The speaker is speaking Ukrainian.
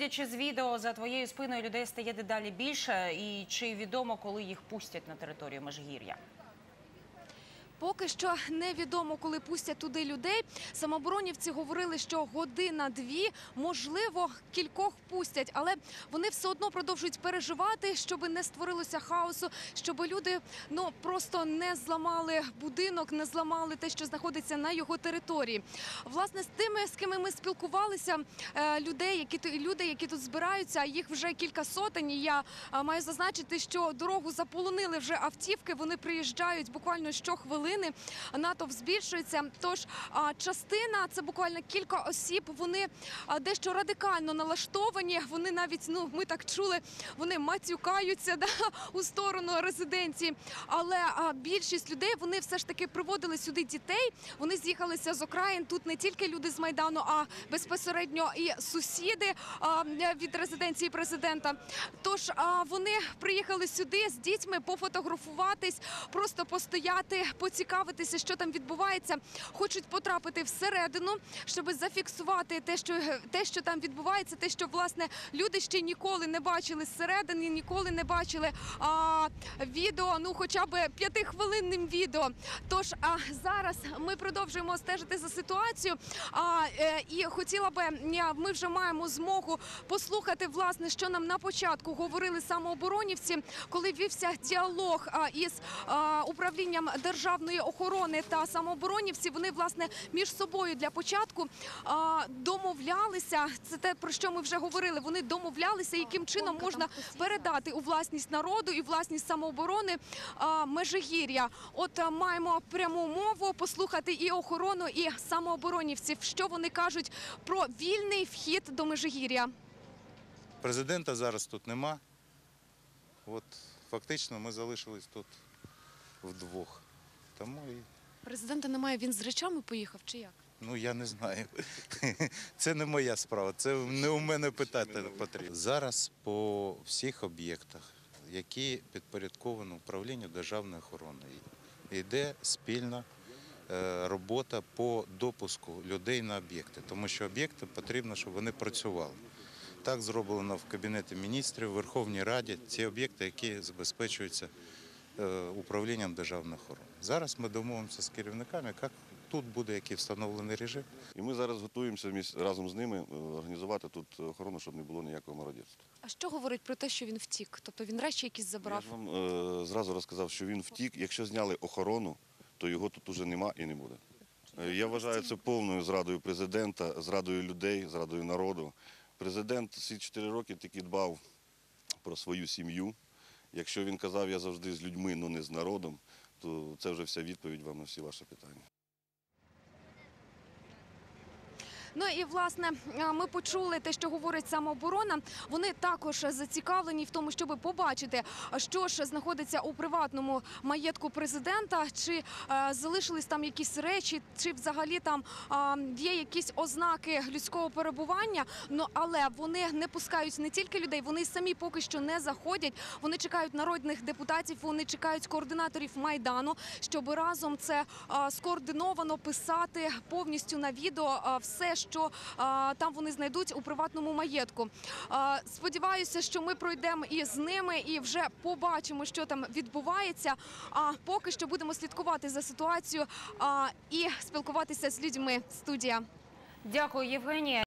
Судячи з відео за твоєю спиною людей стає дедалі більше, і чи відомо, коли їх пустять на територію Межгір'я? Поки що невідомо, коли пустять туди людей. Самооборонівці говорили, що година-дві, можливо, кількох пустять, але вони все одно продовжують переживати, щоб не створилося хаосу, щоб люди ну просто не зламали будинок, не зламали те, що знаходиться на його території. Власне, з тими, з ким ми спілкувалися, е, людей, які люди, які тут збираються, їх вже кілька сотень. І я е, маю зазначити, що дорогу заполонили вже автівки. Вони приїжджають буквально щохвилини. Натовп збільшується. Тож частина це буквально кілька осіб. Вони дещо радикально налаштовані. Вони навіть ну ми так чули, вони матюкаються да, у сторону резиденції. Але більшість людей вони все ж таки приводили сюди дітей. Вони з'їхалися з окраїн. Тут не тільки люди з майдану, а безпосередньо і сусіди від резиденції президента. Тож вони приїхали сюди з дітьми пофотографуватись, просто постояти, поцікавитися, що там відбувається. Хочуть потрапити всередину, щоб зафіксувати те, що те, що там відбувається, те, що власне люди ще ніколи не бачили зсередини, ніколи не бачили а, відео, ну хоча б п'ятихвилинним відео. Тож а зараз ми продовжуємо стежити за ситуацією. А е, і хотіла би ми вже маємо змогу послухати власне, що нам на початку говорили самооборонівці, коли вівся діалог а, із а, управлінням державної охорони та самооборонівці. Вони власне між собою для початку а, домовлялися. Це те про що ми вже говорили. Вони домовлялися, яким чином можна передати у власність народу і власність самооборони а, Межигір'я. От а, маємо пряму мову послухати і охорону, і самооборонівців, що вони кажуть про вільний вхід до Межигір'я. Президента зараз тут нема. От фактично ми залишились тут вдвох. Тому і Президента немає. Він з речами поїхав чи як? ну я не знаю. Це не моя справа, це не у мене питати потрібно. Зараз по всіх об'єктах, які підпорядковані управлінню державної охорони, йде спільна е, робота по допуску людей на об'єкти, тому що об'єкти потрібно, щоб вони працювали. Так зроблено в Кабінеті міністрів, в Верховній Раді, ці об'єкти, які забезпечуються управлінням державної охорони. Зараз ми домовимося з керівниками, як тут буде який встановлений режим. І ми зараз готуємося разом з ними е, організувати тут охорону, щоб не було ніякого мародерства. А що говорить про те, що він втік? Тобто він речі якісь Я забрав? ж вам е, зразу розказав, що він втік. Якщо зняли охорону, то його тут уже нема і не буде. Е, Я вважаю це повною зрадою президента, зрадою людей, зрадою народу. Президент всі чотири роки тільки дбав про свою сім'ю. Якщо він казав, я завжди з людьми, але не з народом, то це вже вся відповідь вам на всі ваші питання. Ну і власне ми почули те, що говорить самооборона. Вони також зацікавлені в тому, щоб побачити, що ж знаходиться у приватному маєтку президента, чи е, залишились там якісь речі, чи взагалі там є якісь ознаки людського перебування. Ну але вони не пускають не тільки людей, вони самі поки що не заходять. Вони чекають народних депутатів, вони чекають координаторів майдану, щоб разом це скоординовано писати повністю на відео все, що а, там вони знайдуть у приватному маєтку. А, Сподіваюся, що ми пройдемо і з ними, і вже побачимо, що там відбувається. А поки що будемо слідкувати за ситуацією а, і спілкуватися з людьми. Студія. Дякую, Євгенія.